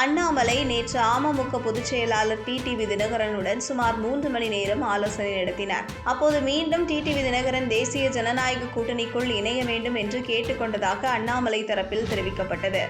அண்ணாமலை நேற்று அமமுக பொதுச் செயலாளர் டிடிவி தினகரனுடன் சுமார் மூன்று மணி நேரம் ஆலோசனை நடத்தினார். அப்போது மீண்டும் டிடிவி தினகரன் தேசிய ஜனநாயக கூட்டணிக்குள் இணைய வேண்டும் என்று கேட்டுக்கொண்டதாக அண்ணாமலை தரப்பில் தெரிவிக்கப்பட்டது.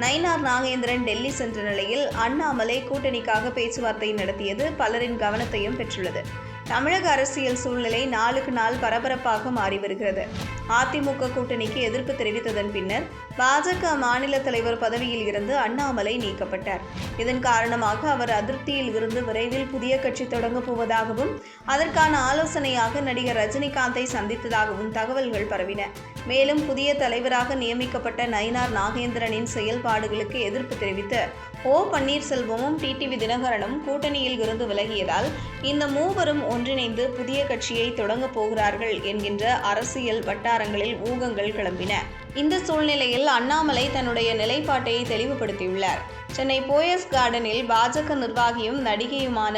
நயினார் நாகேந்திரன் டெல்லி சென்ற நிலையில் அண்ணாமலை கூட்டணிக்காக பேச்சுவார்த்தை நடத்தியது பலரின் கவனத்தையும் பெற்றுள்ளது. தமிழக அரசியல் சூழ்நிலை நாளுக்கு நாள் பரபரப்பாக மாறி வருகிறது. அதிமுக கூட்டணிக்கு எதிர்ப்பு தெரிவித்ததன் பின்னர் பாஜக மாநில தலைவர் பதவியில் இருந்து அண்ணாமலை நீக்கப்பட்டார். இதன் காரணமாக அவர் அதிருப்தியில் இருந்து விரைவில் புதிய கட்சி தொடங்கப் போவதாகவும் அதற்கான ஆலோசனையாக நடிகர் ரஜினிகாந்தை சந்தித்ததாகவும் தகவல்கள் பரவின. மேலும் புதிய தலைவராக நியமிக்கப்பட்ட நயினார் நாகேந்திரனின் செயல்பாடுகளுக்கு எதிர்ப்பு தெரிவித்து ஓ பன்னீர்செல்வமும் டிடிவி தினகரனும் கூட்டணியில் இருந்து விலகியதால் இந்த மூவரும் ஒன்றிணைந்து புதிய கட்சியை தொடங்கப் போகிறார்கள் என்கின்ற அரசியல் வட்டாரங்களில் ஊகங்கள் கிளம்பின. இந்த சூழ்நிலையில் அண்ணாமலை தன்னுடைய நிலைப்பாட்டை தெளிவுபடுத்தியுள்ளார். சென்னை போயஸ் கார்டனில் பாஜக நிர்வாகியும் நடிகையுமான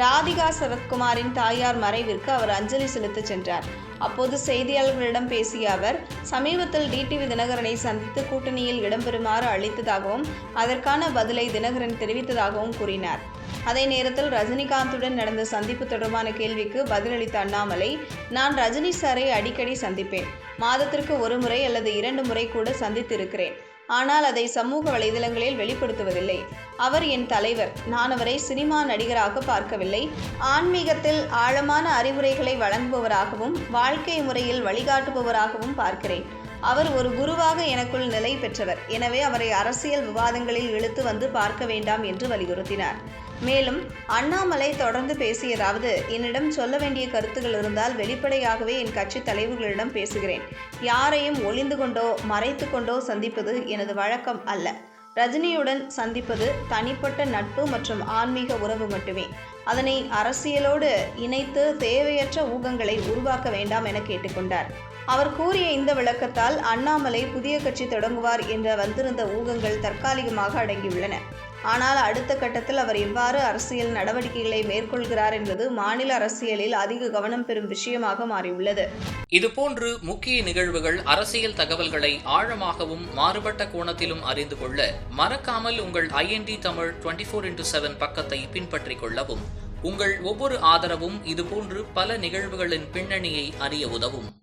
ராதிகா சரத்குமாரின் தாயார் மறைவிற்கு அவர் அஞ்சலி செலுத்த சென்றார். அப்போது செய்தியாளர்களிடம் பேசிய அவர் சமீபத்தில் டிடிவி தினகரனை சந்தித்து கூட்டணியில் இடம்பெறுமாறு அளித்ததாகவும் அதற்கான பதிலை தினகரன் தெரிவித்ததாகவும் கூறினார். அதே நேரத்தில் ரஜினிகாந்துடன் நடந்த சந்திப்பு தொடர்பான கேள்விக்கு பதிலளித்த அண்ணாமலை நான் ரஜினி சாரை அடிக்கடி சந்திப்பேன். மாதத்திற்கு ஒரு முறை அல்லது இரண்டு முறை கூட சந்தித்திருக்கிறேன். ஆனால் அதை சமூக வலைதளங்களில் வெளிப்படுத்துவதில்லை. அவர் என் தலைவர். நான் அவரை சினிமா நடிகராக பார்க்கவில்லை. ஆன்மீகத்தில் ஆழமான அறிவுரைகளை வழங்குபவராகவும் வாழ்க்கை முறையில் வழிகாட்டுபவராகவும் பார்க்கிறேன். அவர் ஒரு குருவாக எனக்குள் நிலை பெற்றவர். எனவே அவரை அரசியல் விவாதங்களில் இழுத்து வந்து பார்க்க வேண்டாம் என்று வலியுறுத்தினார். மேலும் அண்ணாமலை தொடர்ந்து பேசியதாவது என்னிடம் சொல்ல வேண்டிய கருத்துகள் இருந்தால் வெளிப்படையாகவே என் கட்சி தலைவர்களிடம் பேசுகிறேன். யாரையும் ஒளிந்து கொண்டோ மறைத்து கொண்டோ சந்திப்பது எனது வழக்கம் அல்ல. ரஜினியுடன் சந்திப்பது தனிப்பட்ட நட்பு மற்றும் ஆன்மீக உறவு மட்டுமே. அதனை அரசியலோடு இணைத்து தேவையற்ற ஊகங்களை உருவாக்க வேண்டாம் என கேட்டுக்கொண்டார். அவர் கூறிய இந்த விளக்கத்தால் அண்ணாமலை புதிய கட்சி தொடங்குவார் என்ற வந்திருந்த ஊகங்கள் தற்காலிகமாக அடங்கியுள்ளன. ஆனால் அடுத்த கட்டத்தில் அவர் எவ்வாறு அரசியல் நடவடிக்கைகளை மேற்கொள்கிறார் என்பது மாநில அரசியலில் அதிக கவனம் பெறும் விஷயமாக மாறியுள்ளது. இதுபோன்று முக்கிய நிகழ்வுகள் அரசியல் தகவல்களை ஆழமாகவும் மாறுபட்ட கோணத்திலும் அறிந்து கொள்ள மறக்காமல் உங்கள் IND Tamil twenty four into seven பக்கத்தை பின்பற்றிக் கொள்ளவும். உங்கள் ஒவ்வொரு ஆதரவும் இதுபோன்று பல நிகழ்வுகளின் பின்னணியை அறிய உதவும்.